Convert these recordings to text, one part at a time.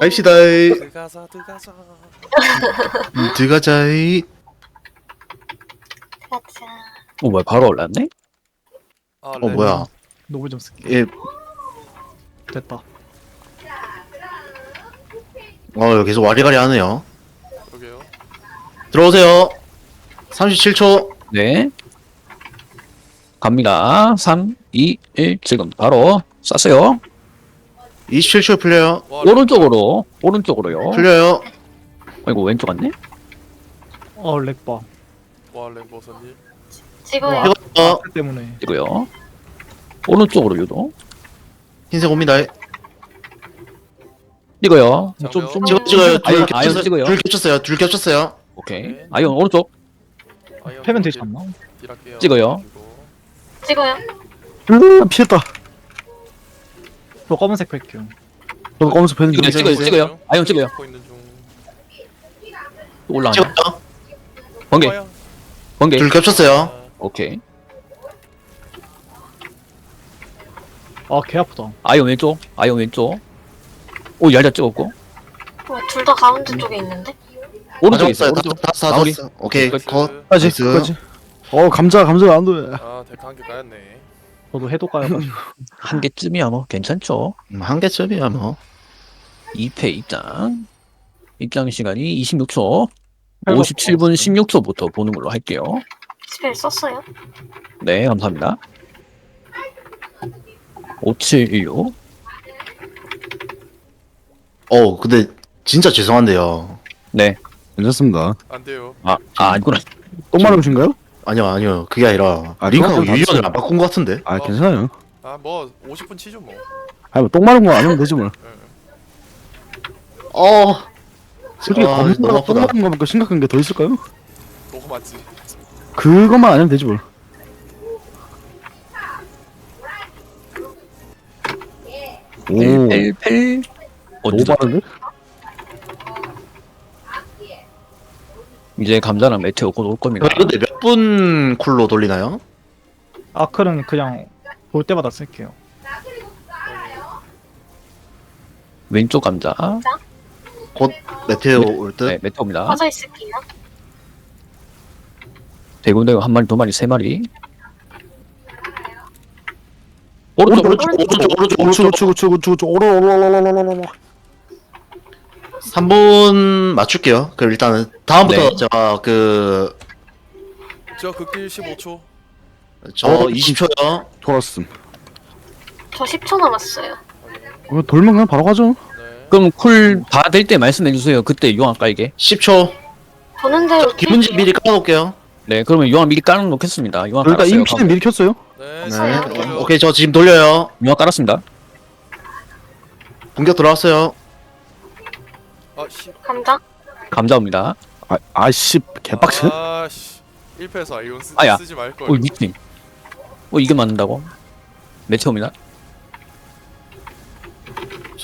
갑시다. 들어가자 들어가자 음, 들어가자이. 가자. 어 뭐야 바로 올랐네? 아, 어 뭐야? 노블 좀 쓸게. 예. 됐다. 어 계속 와리가리 하네요. 그러게요 들어오세요. 37초. 네 갑니다 3 2 1 지금 바로 쐈어요 27초 풀려요. 와, 오른쪽으로 오른쪽으로요 풀려요. 아이고 왼쪽 갔네 어 렉바. 와 랭버서님 찍어요. 이거 어, 그 때문에. 이거요 오른쪽으로 유도 흰색 옵니다. 이거요 좀 좀. 찍어 찍어요. 아이언, 둘 아이언 겹쳤어요. 찍어요. 둘 겹쳤어요. 둘 겹쳤어요. 오케이 네. 아이언 오른쪽 패면 되지 않나? 찍어요. 찍어요. 으, 피했다. 저 검은색 뺄게요. 저도 검은색 펜 찍어요 찍어요, 찍어요 찍어요. 찍어요 아이언 찍어요 찍고 있는 중 또 올라가네 찍었죠? 번개. 번개 둘 겹쳤어요. 아, 오케이 아개 아프다. 아이언 왼쪽 아이언 왼쪽 오 얄잘 찍었고 뭐, 둘다 가운데 쪽에 있는데? 오른쪽에 있어요 다 오른쪽 다 마무리. 다 오케이. 컷. 까지 나이스. 어 감자 감자가 안 돼. 아 데카 한개 까였네 저도 해도 까여가지고. 한 개쯤이야 뭐 괜찮죠 음, 한 개쯤이야 뭐. 2패 입장 입장 시간이 26초 팔 57분 16초부터 보는 걸로 할게요 스펠 썼어요? 네 감사합니다 5716 어 근데 진짜 죄송한데요. 네. 괜찮습니다. 안 돼요 아, 아 아니구나 똥 마름신가요? 아니요 아니요 그게 아니라 아, 그럼 유희원을 맞지. 안 바꾼 것 같은데. 아 어. 괜찮아요. 아 뭐 50분 치죠 뭐 아니 뭐똥 마른 거 아니면 되지 뭐. 어. 솔직히 아, 검은색 너무 똥 아프다. 마른 거보다 심각한 게 더 있을까요? 너무 맞지 그것만 아니면 되지 뭘. 오. 188 어, 너무 늦었다. 빠른데? 이제 감자랑 메테오 곧올 겁니다 근데 몇 분 쿨로 돌리나요? 아크는 그냥 볼 때마다 쓸게요. 왼쪽 감자 곧 메테오 올 듯. 네 메테오입니다 빠져 있을게요. 대군대군 한 마리 두 마리 세 마리 오른쪽 오른쪽 오른쪽 오른쪽 오른쪽 우측 오른쪽. 우측 우측 우측 우측 오로 오로 오로 오로 오로 오로 3분 맞출게요. 그럼 일단은 다음부터 네. 제가 그 저 극딜 15초 저 어, 20초요. 돌았음. 저 10초 남았어요. 어, 돌면 그냥 바로 가죠. 네 그럼 쿨 다 될 때 말씀해 주세요 그때 유황 깔게 10초. 보는데 저 기문지 미리 깔아놓을게요. 네 그러면 유황 미리 깔아 놓겠습니다 유황 일단 깔았어요 인피는 미리 켰어요. 네, 네. 오케이 저 지금 돌려요. 유황 깔았습니다 공격 들어왔어요. 아씨 감자? 감자입니다 아 아씨 개빡치네. 아씨 1패에서 아이온 쓰, 아야. 쓰지 말걸 어 미팅 어 이게 맞는다고 메테오입니다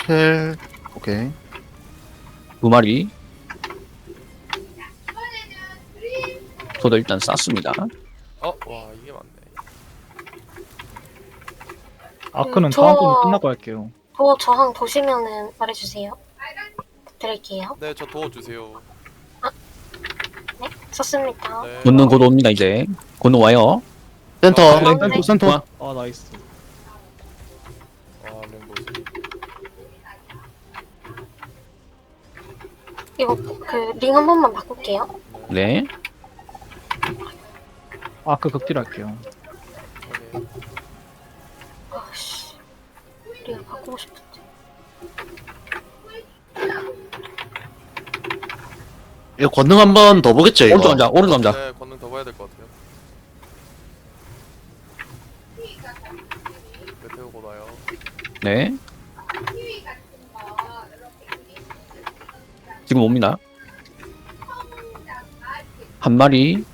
쉘. 오케이. 두 마리 저도 일단 쌌습니다 어? 와 이게 맞네 아크는 음, 다음 저- 번 끝나고 할게요. 도 저항 보시면은 말해주세요. 드릴게요. 네 저 도와주세요 네, 썼습니다. 네 권능 곧 옵니다 이제 권능 와요 센터. 아, 센터 네. 센터. 아 나이스. 아 랭버서 이거 그 링 한 번만 바꿀게요. 네 아크 극딜 할게요. 네. 이거 권능 한 번 더 보겠죠 이거. 오른쪽 감자 오른쪽 감자. 네 권능 더 봐야 될 것 같아요. 메테오 곧 와요. 네. 지금 옵니다. 한 마리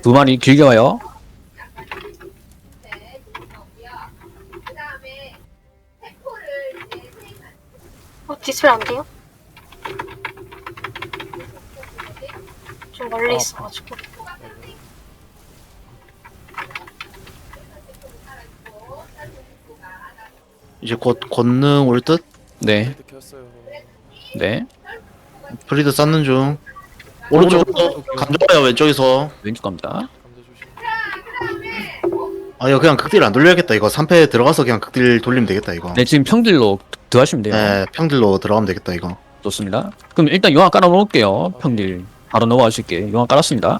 두 마리 길게 와요. 어, 디스플레이 안 돼요? 좀 멀리 아, 있어가지고. 이제 곧 권능 올 듯. 네 헤드 켰어요 네. 프리드 쌓는 중. 오른쪽으로 감정봐요 왼쪽에서. 왼쪽 갑니다. 감자 조심. 아 이거 그냥 극딜 안 돌려야겠다. 이거 3패 들어가서 그냥 극딜 돌리면 되겠다 이거. 네, 지금 평딜로 들어가시면 돼요. 네, 평딜로 들어가면 되겠다 이거. 좋습니다. 그럼 일단 용화 깔아 놓을게요. 평딜. 바로 넘어가실게. 용화 깔았습니다.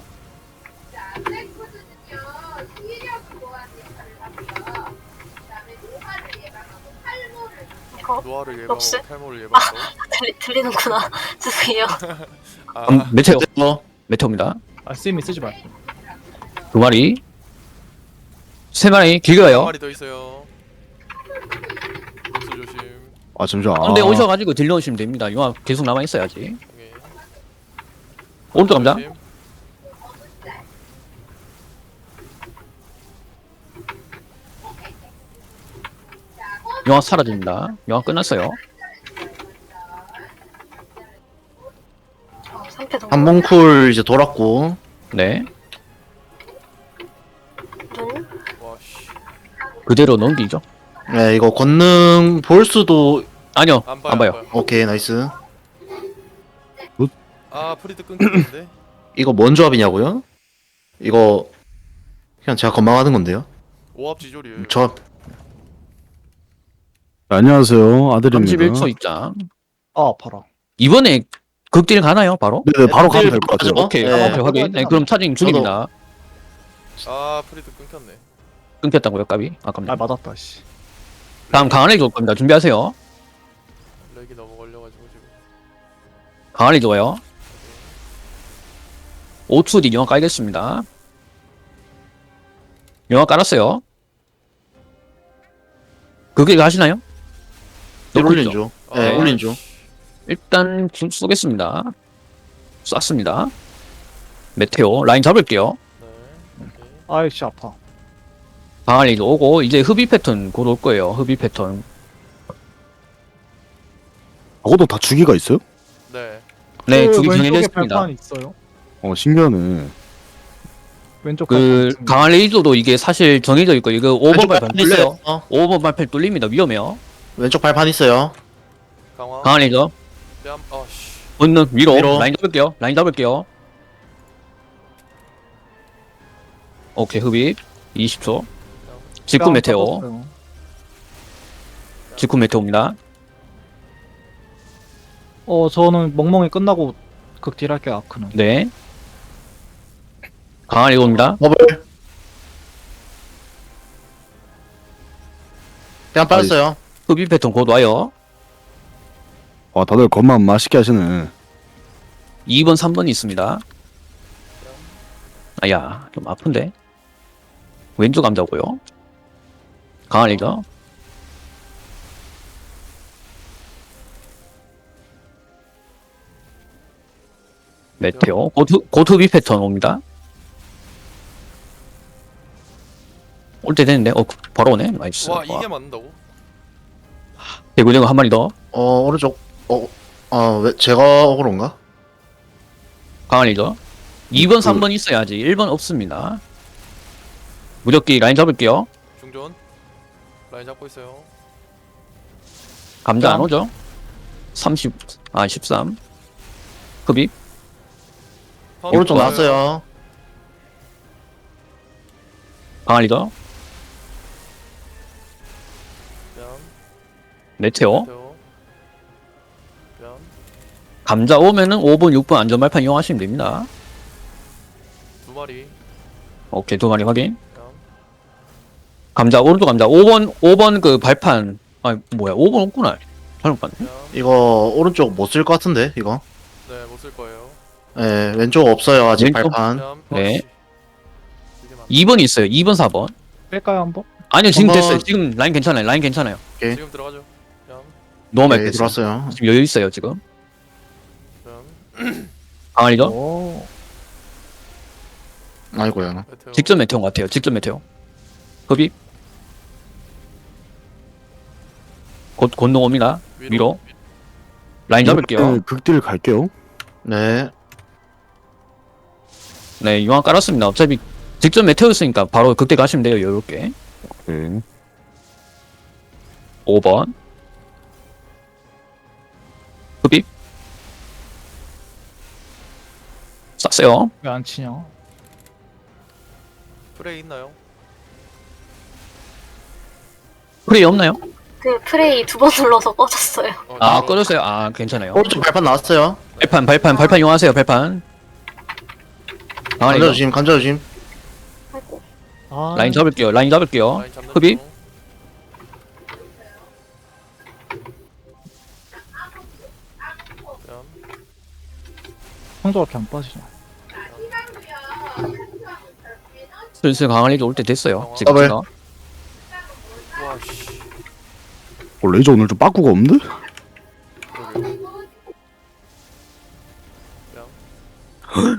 럭스? 예방하고 탈모를 예방하고. 들리, 들리는구나. 죄송해요. 아, 그럼 메테오. 어, 메테오입니다. 아 쌤이 쓰지 말고. 두 마리. 세 마리. 가요. 마리 더 있어요. 록스 조심. 아 잠시만 가운데 아, 오셔가지고 딜러 오시면 됩니다. 용화 계속 남아 있어야지. 오케이. 오른쪽 감자. 조심. 용화 사라집니다. 용화 끝났어요. 어, 3패 너무 한몽쿨 이제 돌았고. 네. 눈. 와 씨. 그대로 넘기죠. 네, 이거 권능 볼 수도. 아니요. 안 봐요. 안 봐요. 오케이 나이스. 아 프리드 끊겼는데. 이거 뭔 조합이냐고요? 이거 그냥 제가 건망하는 건데요. 오합 지졸이에요. 저 안녕하세요 아들입니다 31초 입장. 아 아파라. 이번에 극딜 가나요? 바로? 네 네 바로 가면 될 것 같아요. 오케이. 네. 오케이, 확인. 네, 그럼 차징 중입니다. 아 프리드 끊겼네. 끊겼다고요, 까비? 아 아깝네. 맞았다 씨. 다음 강한이 좋을 겁니다. 준비하세요. 렉이 너무 걸려가지고 지금. 강한이 좋아요. 5초 뒤 영화 깔겠습니다. 영화 깔았어요. 그게 가시나요? 네, 올린 죠 중. 아, 네, 올린 중. 일단 좀 쏘겠습니다. 쐈습니다. 메테오 라인 잡을게요. 네. 아이씨 아파. 강한이도 오고 이제 흡입 패턴 곧 올 거예요. 흡입 패턴. 저것도 다 주기가 있어요? 네. 네, 그 두개 왼쪽에 정해졌습니다. 발판 있어요. 어 신기하네 왼쪽 그 발판. 강한 레이저도 이게 사실 정해져 있고 이거 5번 왼쪽 발판. 뚫려요. 어, 5번 발판 뚫립니다. 위험해요. 왼쪽 발판 있어요. 강화. 강한 레이저 뺨. 아씨. 본능 위로, 위로. 라인 잡을게요. 라인 잡을게요. 오케이 흡입 20초. 직구 뺨 메테오. 직구 메테오입니다. 어 저는 멍멍이 끝나고 극딜 할게요 아크는. 네. 강한 레이저입니다. 버블. 그냥 빠졌어요. 흡입 패턴 곧 와요. 와 다들 겉만 맛있게 하시네 2번, 3번이 있습니다. 아야, 좀 아픈데. 왼쪽 감자고요. 레이저. 메테오. 고투, 고투비 패턴 옵니다. 올 때 됐는데, 어, 바로 오네. 나이스. 와 이게 맞는다고? 대구대구 한 마리 더. 어 오른쪽. 어, 아 왜, 제가 억울한가? 강한 레이저. 2번, 3번 있어야지. 1번 없습니다. 무적기 라인 잡을게요. 중전. 라인 잡고 있어요. 감자 안 오죠? 30, 아, 13. 흡입. 파운드 오른쪽 좋아요. 나왔어요. 강한 리더. 메테오. 메테오. 뺨. 감자 오면은 5번, 6번 안전 발판 이용하시면 됩니다. 두 마리. 오케이, 두 마리 확인. 뺨. 감자, 오른쪽 감자. 5번, 5번 그 발판. 아, 뭐야. 5번 없구나. 잘못 봤네. 뺨. 이거 오른쪽 못 쓸 것 같은데 이거. 네, 못 쓸 거예요. 네, 왼쪽 없어요 아직 왼쪽? 발판. 뺨. 네. 아씨. 이게 맞. 2번 있어요. 2번, 4번. 뺄까요 한번? 아니요, 지금 한번- 됐어요. 지금 라인 괜찮아요. 라인 괜찮아요. 네. 지금 들어가죠. 뺨. 너무 네, 맑겠어요. 들어왔어요. 지금 여유 있어요, 지금. 뺨. 강한 리더. 오. 아이고야. 메테오. 직접 메테오 같아요. 직접 메테오. 흡입. 곧, 곧농 옵니다. 위로. 라인 잡을게요. 네, 극딜 갈게요 네. 네, 유황 깔았습니다. 어차피 직접 메테오였으니까 바로 극대 가시면 돼요, 여유롭게. 네. 5번. 흡입 쌌어요 왜 안 치냐? 프레이 있나요? 프레이 없나요? 그 프레이 두 번 눌러서 꺼졌어요. 어, 아 꺼졌어요 아 괜찮아요 어, 오른쪽 발판 나왔어요. 발판 발판 발판 이용하세요 발판 아, 간자조심, 간자조심. 라인 잡을게요 라인 잡을게요 흡입 성조가 이렇게 안 빠지냐? 슬슬 강한리도 올때 됐어요. 지금 더블. 제가. 와 씨. 어, 레이저 오늘 좀 빠꾸가 없는데?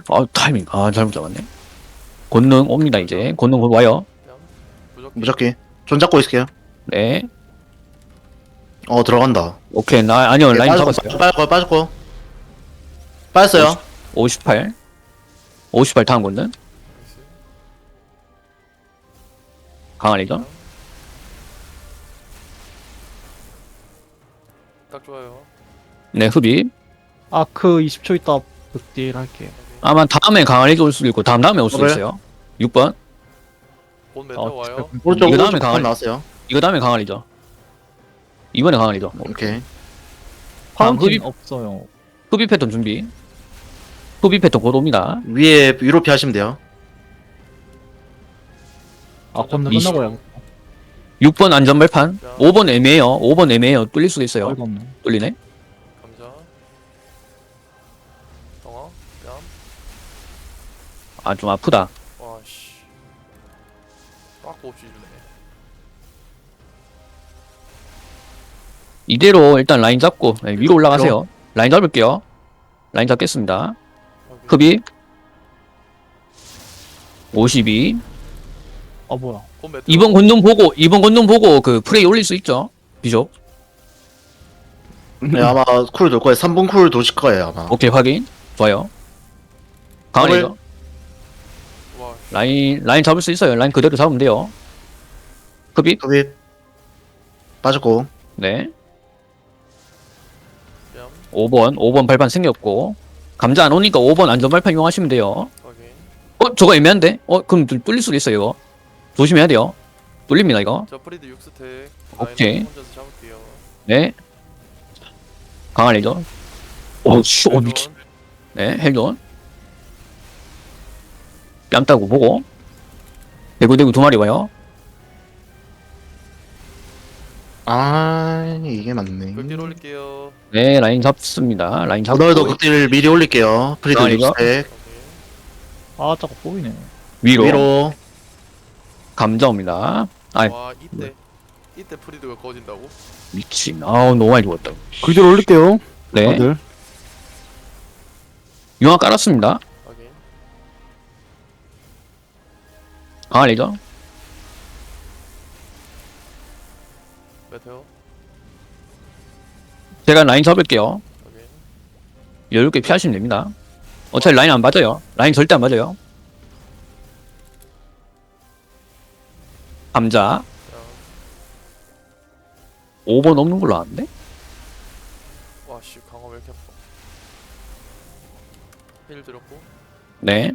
아, 타이밍. 아, 잘못 잡았네. 권능 옵니다, 이제. 권능 곧 와요. 뺨. 무조건. 무적기. 존 잡고 있을게요. 네. 어, 들어간다. 오케이. 나, 아니요, 라인 빠졌고, 잡았어요. 빠졌고, 빠졌고. 빠졌어요. 58. 58 다음 권능. 나이스. 강한리죠. 딱 좋아요. 네, 흡입. 아크 20초 있다 극딜 할게요. 아마 다음에 강한리도 올 수도 있고, 다음 다음에 올 수도 더블. 있어요. 6번. 본 메타 어, 와요. 오른쪽, 이거 다음에 오른쪽 강한- 발판 나왔어요. 이거 다음에 강한리죠. 이번에 강한리죠. 오케이. 파운틴 흡입. 없어요. 흡입 패턴 준비. 흡입 패턴 곧 옵니다. 위에, 위로 피 하시면 돼요. 아. 끝나고 해야겠다. 6번 안전발판. 5번 애매해요. 5번 애매해요. 뚫릴 수도 있어요. 어이가 없네. 뚫리네. 감자. 덩어. 뺨. 아, 좀 아프다. 와 씨. 빠꾸 없이 주네. 이대로 일단 라인 잡고 네, 위로 올라가세요. 라인 잡을게요. 라인 잡겠습니다. 흡입 52 아 뭐야? 2번 건능 보고 2번 건능 보고 그 프레이 올릴 수 있죠. 비숍. 네, 아마 쿨 돌 거예요. 3분 쿨 도실 거예요, 아마. 오케이 확인. 좋아요. 와 씨. 라인 라인 잡을 수 있어요. 라인 그대로 잡으면 돼요. 흡입. 흡입. 빠졌고. 네. 뺨. 5번 5번 발판 생겼고 감자 안 오니까 5번 안전 발판 이용하시면 돼요. 확인. 어 저거 애매한데? 어 그럼 뚫- 뚫릴 수도 있어요 이거. 조심해야 돼요. 뚫립니다 이거. 저 프리드 6스택. 오케이. 혼자서 잡을게요. 네. 강한이죠. 오, 씨, 오, 미친. 네, 헬존. 뺨 따고 보고. 대구대구 두 마리 와요. 아, 이게 맞네. 극딜 올릴게요. 네, 라인 잡습니다. 라인 잡고. 오늘도 극딜 미리 올릴게요. 프리드 아, 이거? 6스택. 오케이. 아 자꾸 보이네. 위로. 위로. 감자 옵니다. 아이. 와 이때 이때 프리드가 꺼진다고? 미친. 아우, 너무 많이 죽었다. 그대로 올릴게요. 네. 다들. 융화 깔았습니다. 확인. 강한이죠. 메테오. 제가 라인 잡을게요. 확인. 여유롭게 피하시면 됩니다. 어차피 라인 안 맞아요. 라인 절대 안 맞아요. 감자. 뺨. 5번 없는 걸로 아는데? 와씨 강화 왜 이렇게 아파. 힐 들었고. 네.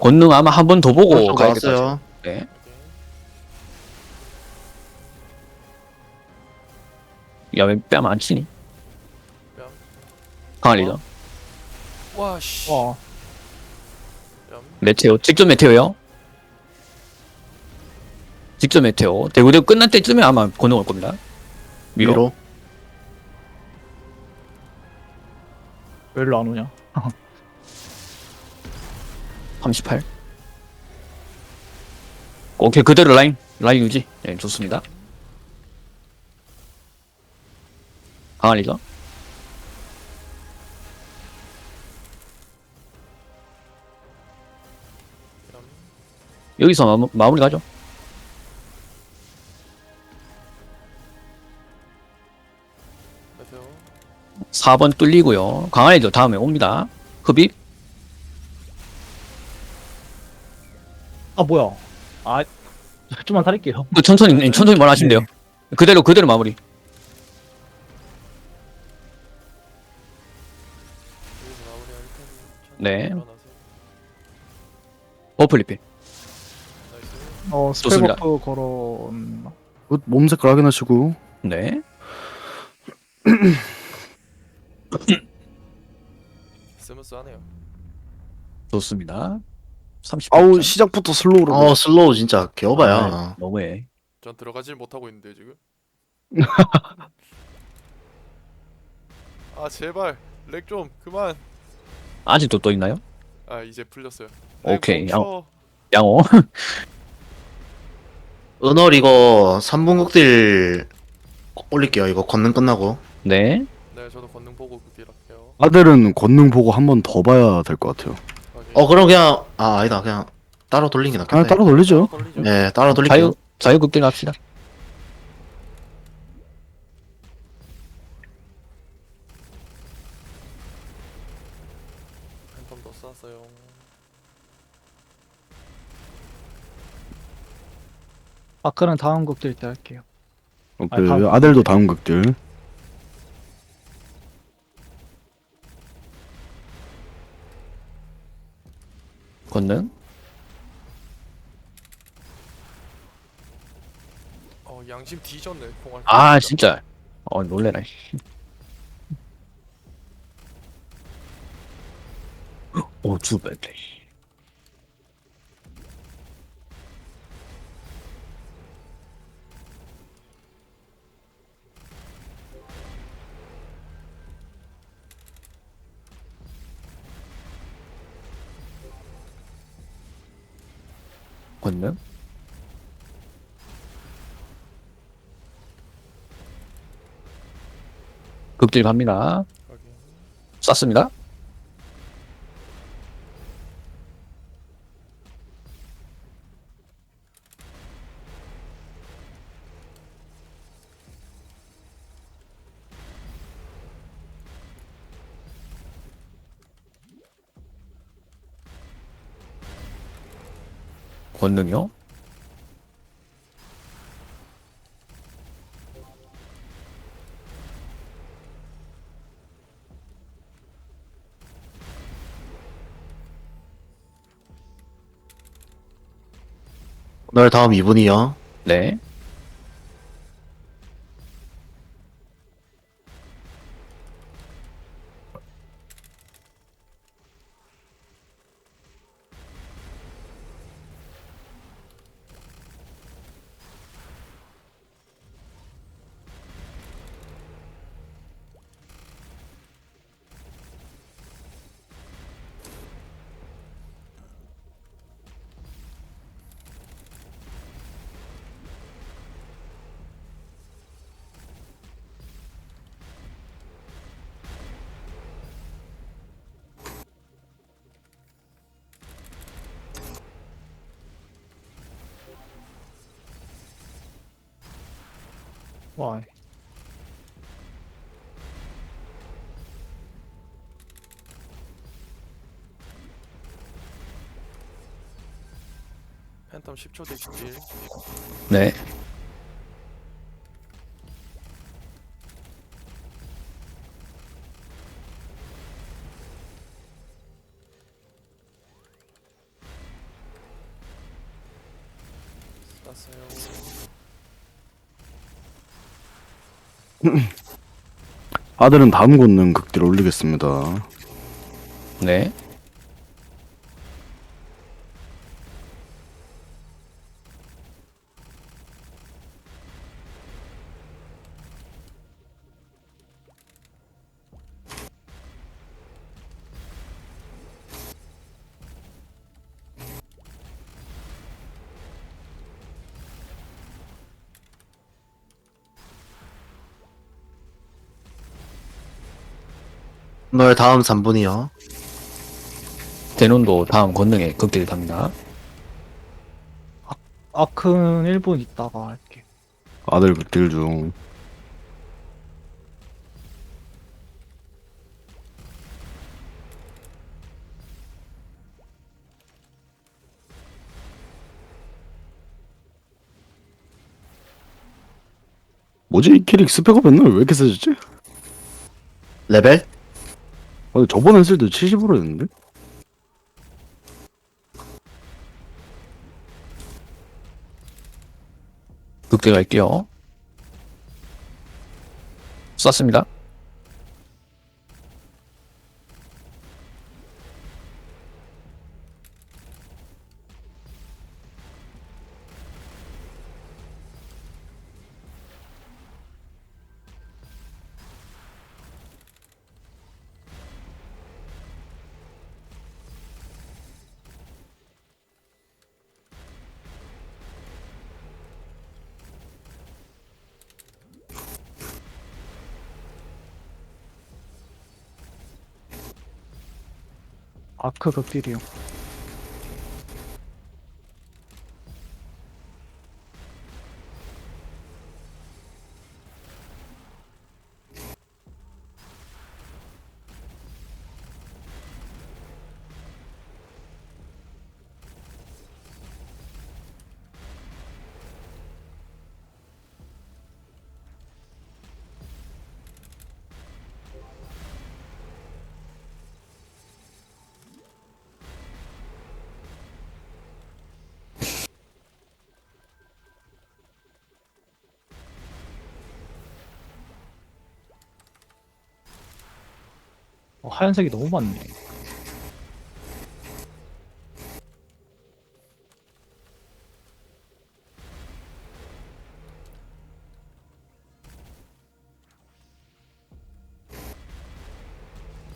권능 아마 한 번 더 보고 가야겠다. 네. 야, 왜 뺨 안 치니? 뺨. 강한이죠. 와씨. 와 뺨. 메테오. 직접 메테오요. 직접 메테오. 대구대구 끝날 때쯤에 아마 권능 올 겁니다. 위로. 위로. 왜 일로 안 오냐? 38. 오케이, 그대로 라인. 라인 유지. 네, 좋습니다. 뺨. 여기서 마무, 마무리 가죠. 메테오. 4번 뚫리고요. 강한이죠. 다음에 옵니다. 흡입. 아 뭐야? 아 좀만 살릴게요. 그 천천히 네, 천천히 말하시면 돼요. 그대로 그대로 마무리. 네. 일어나세요. 버플 리필. 나이스. 어 좋습니다. 스펠버프 걸어 음, 그몸 색깔 확인하시고 네. 스무스하네요. 좋습니다. 30. 아우 시작부터 슬로우로 어 슬로우 진짜 개오바야. 네, 너무해. 전 들어가질 못하고 있는데 지금. 아 제발 렉 좀 그만. 아직도 또 있나요? 아 이제 풀렸어요. 오케이, 멈춰. 양호. 은얼 이거 3분 극딜 올릴게요. 이거 권능 끝나고. 네. 네 저도 권능 보고 극딜할게요. 아들은 권능 보고 한 번 더 봐야 될 것 같아요 확인. 어 그럼 그냥 아 아니다 그냥 따로 돌리는 게 낫겠네. 아 따로 돌리죠? 네 따로 돌릴게요. 자유 자유 극딜 합시다. 한번 더 쐈어요. 아크는 다음 곡뛸때 할게요. 어, 아니, 그 다음- 아들도 다음 극들 권능. 어 양심 뒤졌네 공할. 아 진짜. 어 놀래라. 씨. 오 주변. 권능. 극딜 갑니다. 쐈습니다. 권능이요? 은얼 다음 2분이요. 네. 와. 팬텀 10초 뒤 극딜. 네. 아들은 다음 권능 극딜 올리겠습니다 네. 은얼 다음 3분이요. 대논도 다음 권능에 극딜 갑니다. 아크는 1분 있다가 할게. 아들 극딜 중 뭐지 이 캐릭 스펙업 맨날 왜 이렇게 세졌지? 레벨? 근데 저번 했을 때 70으로 했는데? 극대 갈게요. 쐈습니다. 아크 극딜이요. 어, 하얀색이 너무 많네.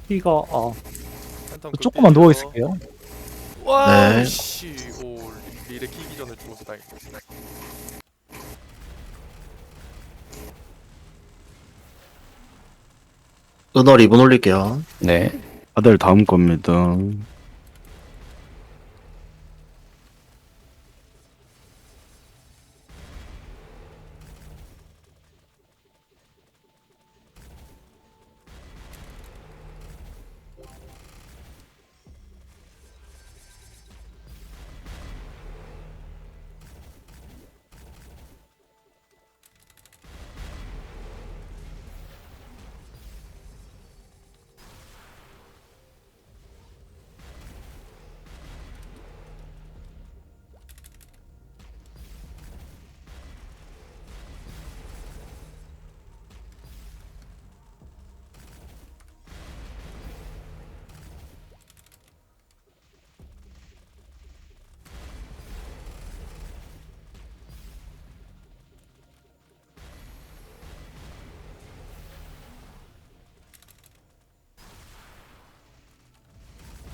피가 아그 조금만. 누워 있을게요. 와, 네. 씨, 오 리레 키기 전에 죽어서 다행이다. 은어 리본 올릴게요. 네. 다들 다음 겁니다.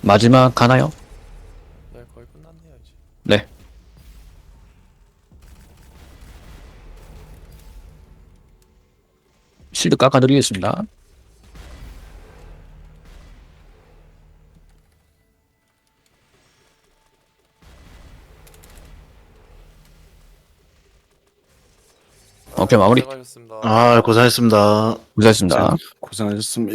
마지막 가나요? 네, 거의 끝났네요 이제. 네. 실드 깎아드리겠습니다. 오케이 마무리 고생하셨습니다. 아, 고생했습니다. 고생하셨습니다. 고생하셨습니다.